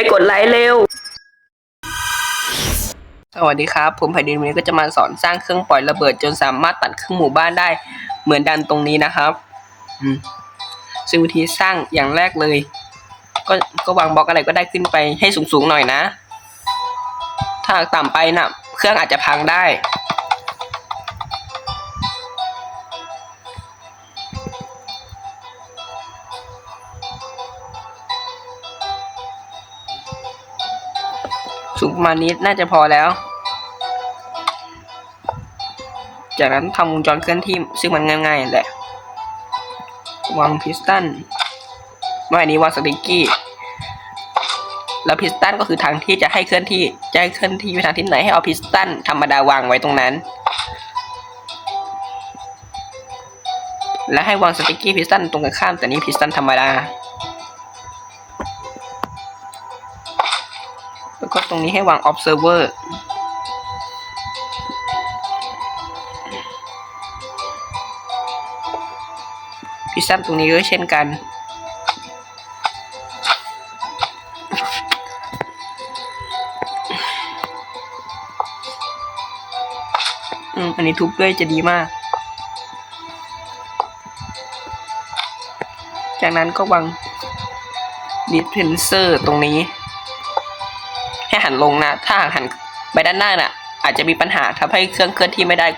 ไปกดไลค์เร็ว สวัสดีครับ ผมไผ่ดินวันนี้ก็จะมาสอนสร้างเครื่องปล่อยระเบิดจนสามารถตัดเครื่องหมู่บ้านได้ เหมือนดันตรงนี้นะครับซึ่งวิธีสร้างอย่างแรกเลย ก็ก็วางบล็อกอะไรก็ได้ขึ้นไปให้สูงๆหน่อยนะ ถ้าต่ำไปนะ่ะ เครื่องอาจจะพังได้ สูงประมาณนี้น่าจะพอแล้ว จากนั้นทำวงจรเคลื่อนที่ซึ่งมันง่ายๆแหละ วางพิสตันเมื่ออันนี้วางสติกกี้ แล้วพิสตันก็คือทางที่จะให้เคลื่อนที่ จะให้เคลื่อนที่ไปทางทิศไหนให้เอาพิสตันธรรมดาวางไว้ตรงนั้น และให้วางสติกกี้พิสตันตรงกันข้ามแต่นี้พิสตันธรรมดา แล้วก็ตรงนี้ให้วาง observer พิซซ่าตรงนี้ก็เช่นกันอืมอันนี้ทุบด้วยจะดีมาก จากนั้นก็วาง dispenser ตรงนี้ ห้หันลงนะ ถ้าหากหันไปด้านหน้าน่ะ อาจจะมีปัญหาทำให้เครื่องเคลื่อนที่ไม่ได้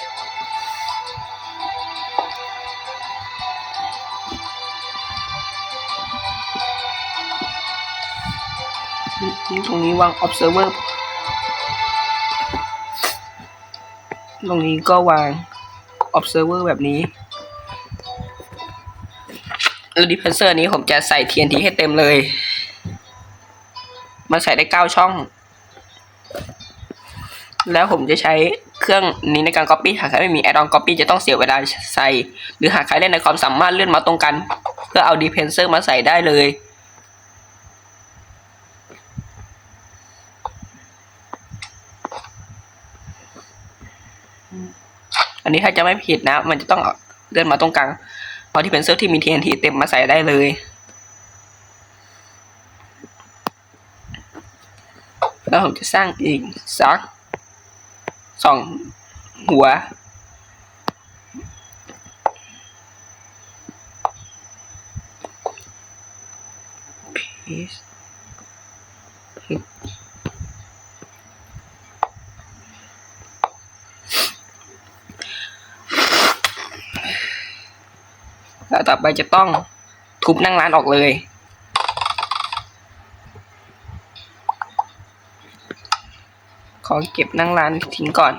ตรงนี้วาง observer ตรงนี้ก็วาง observer แบบนี้แล้ว dispenser นี้ผมจะใส่ TNT ให้เต็มเลยมันใส่ได้เก้าช่อง แล้วผมจะใช้เครื่องนี้ในการ Copy หากใครไม่มี Add-on Copy จะต้องเสียเวลาใส่ หรือหากใครเล่นในความสามารถเลื่อนมาตรงกัน เพื่อเอา Dispenser มาใส่ได้เลย อันนี้ถ้าจะไม่ผิดนะ มันจะต้องเลื่อนมาตรงกลางเอา Dispenser ที่มี TNT เต็มมาใส่ได้เลย แล้ว ผมจะสร้างอีกสักสองหัว Peace. แล้วต่อไปจะต้องทุบนั่งร้านออกเลย อเก็บนั่งร้านทิ้งก่อน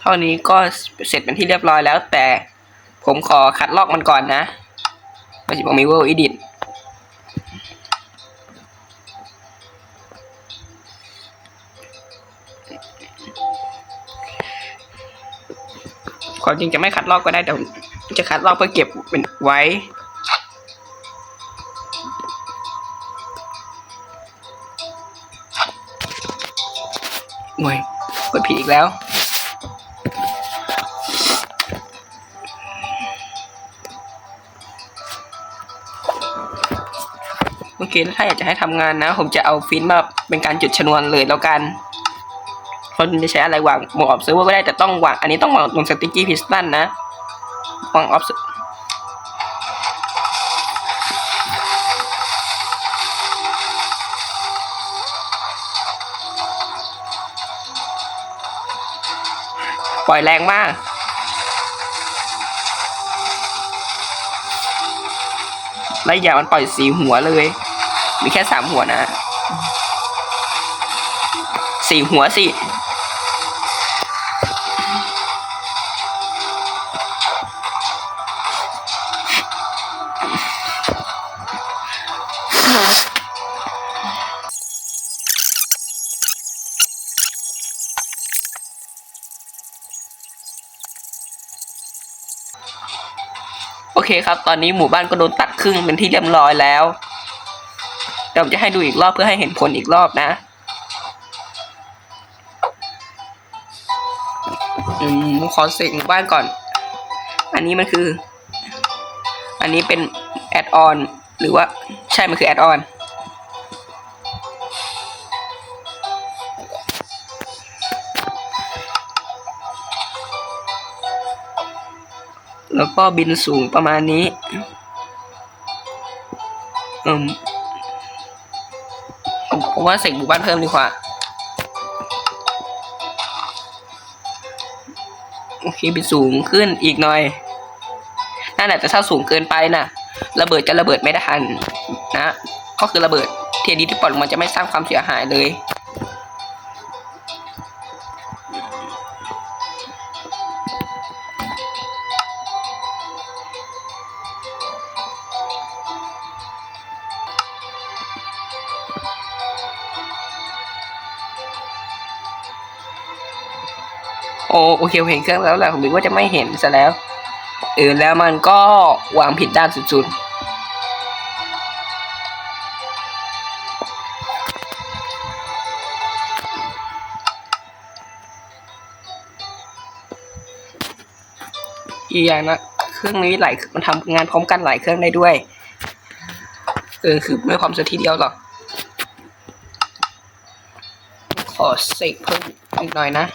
เท่านี้ก็เสร็จเป็นที่เรียบร้อยแล้ว แต่ผมขอคัดลอกมันก่อนนะมันจะบอกมี World Edit ความจริงจะไม่คัดลอกก็ได้แต่จะคัดลอกเพื่อเก็บเป็นไว้ โอ้ยกดผิดอีกแล้ว โอเค ถ้าอยากจะให้ทำงานนะ ผมจะเอาฟินมาเป็นการจุดชนวนเลยแล้วกันคนจะใช้อะไรวางหมวกออฟเซิร์ฟก็ได้แต่ต้องวาง อันนี้ต้องวางลงสติกกี้พิสตันนะวางออฟ ปล่อยแรงมาก แล้วอย่ามันปล่อยสีหัวเลย มีแค่สามหัวนะ สี่หัวสิ เคครับ ตอนนี้หมู่บ้านก็โดนตัดครึ่งเป็นที่เรียบร้อยแล้วเดี๋ยวจะให้ดูอีกรอบเพื่อให้เห็นผลอีกรอบนะอืมขอเสกหมู่บ้านก่อน อันนี้มันคือ อันนี้เป็นแอดออนหรือว่าใช่มันคือแอดออน แล้วก็บินสูงประมาณนี้อืมผมว่าเสกหมู่บ้านเพิ่มดีกว่า โอเคบินสูงขึ้นอีกหน่อยนั่นแหละแต่ถ้าสูงเกินไปน่ะ ระเบิดจะระเบิดไม่ได้ทันนะ ก็คือระเบิดเทียดีที่ปล่อยลงมาจะไม่สร้างความเสียหายเลย โอโอเคเห็นเครื่องแล้วแหละผมนึกว่าจะไม่เห็นซะแล้วเออแล้วมันก็วางผิดด้านสุดๆอีกอย่างนะเครื่องนี้หลายมันทำงานพร้อมกันหลายเครื่องได้ด้วยเออคือไม่พร้อมสักทีเดียวหรอกขอเสกเพิ่มอีกหน่อยนะ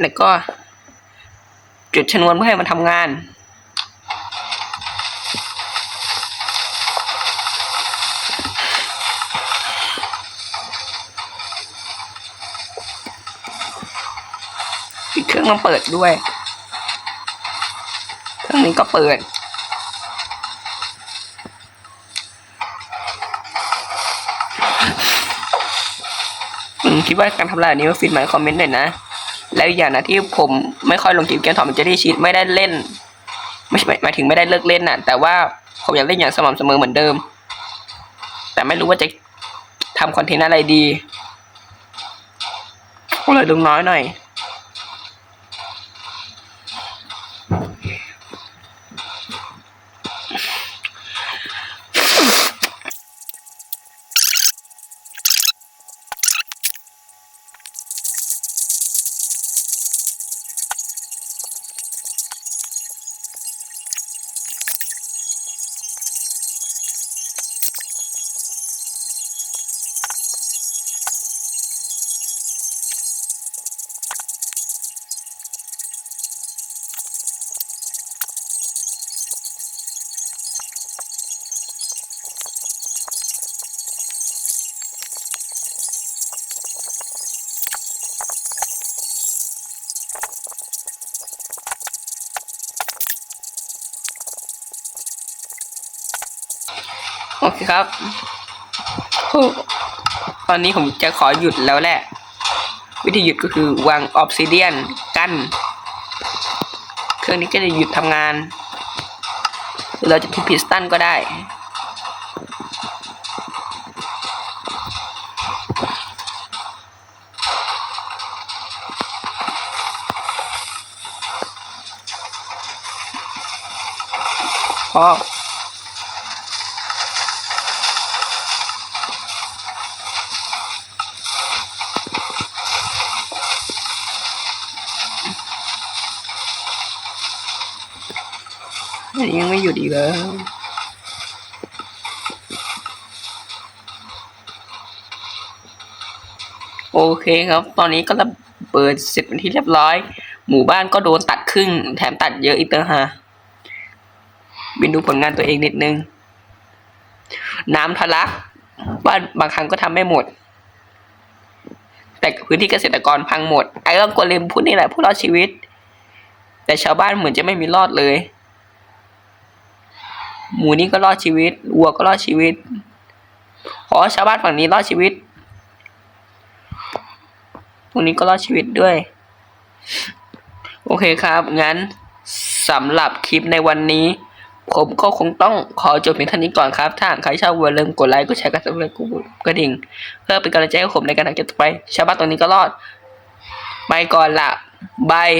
แล้วก็ จุดชนวนเพื่อให้มันทำงานเครื่องต้องเปิดด้วย เครื่องนี้ก็เปิดคิดว่าการทำลายอันนี้ว่าฟินไหมคอมเมนต์หน่อยนะ แล้วอย่างนะที่ผมไม่ค่อยลงทีมเกมถอมมันจะได้ชีตไม่ได้เล่น ไม่หมายถึงไม่ได้เลิกเล่นน่ะ แต่ว่าผมอยากเล่นอย่างสม่ำเสมอเหมือนเดิม แต่ไม่รู้ว่าจะทำคอนเทนต์อะไรดีก็เลยลงน้อยหน่อย โอเคครับ ตอนนี้ผมจะขอหยุดแล้วแหละ วิธีหยุดก็คือวางออ s ซิเดียนกั้น เครื่องนี้ก็จะหยุดทำงานหรือเราจะทุบพิสตันก็ได้ พอ ยังไม่หยุดอีกแล้วโอเคครับ ตอนนี้ก็ระเบิดเสร็จเป็นที่เรียบร้อย หมู่บ้านก็โดนตัดครึ่ง แถมตัดเยอะอีกต่างหากบินดูผลงานตัวเองนิดนึง น้ำทะลัก บ้านบางครั้งก็ทำไม่หมด แต่พื้นที่เกษตรกรพังหมด ไอ้เรื่องโกเลมพูดนี่แหละผู้รอดชีวิต แต่ชาวบ้านเหมือนจะไม่มีรอดเลย หมูนี่ก็รอดชีวิตวัวก็รอดชีวิตอ๋อชาวบ้านฝั่งนี้รอดชีวิตตรงนี้ก็รอดชีวิตด้วย โอเคครับ งั้นสำหรับคลิปในวันนี้ ผมก็คงต้องขอจบเพียงเท่านี้ก่อนครับ ถ้าใครชอบอย่าลืมกดไลค์ กดแชร์กดซับสไครต์กดดิ่ง เพื่อเป็นกำลังใจให้ผมในการทำคลิปต่อไป ชาวบ้านตรงนี้ก็รอด ไปก่อนละบาย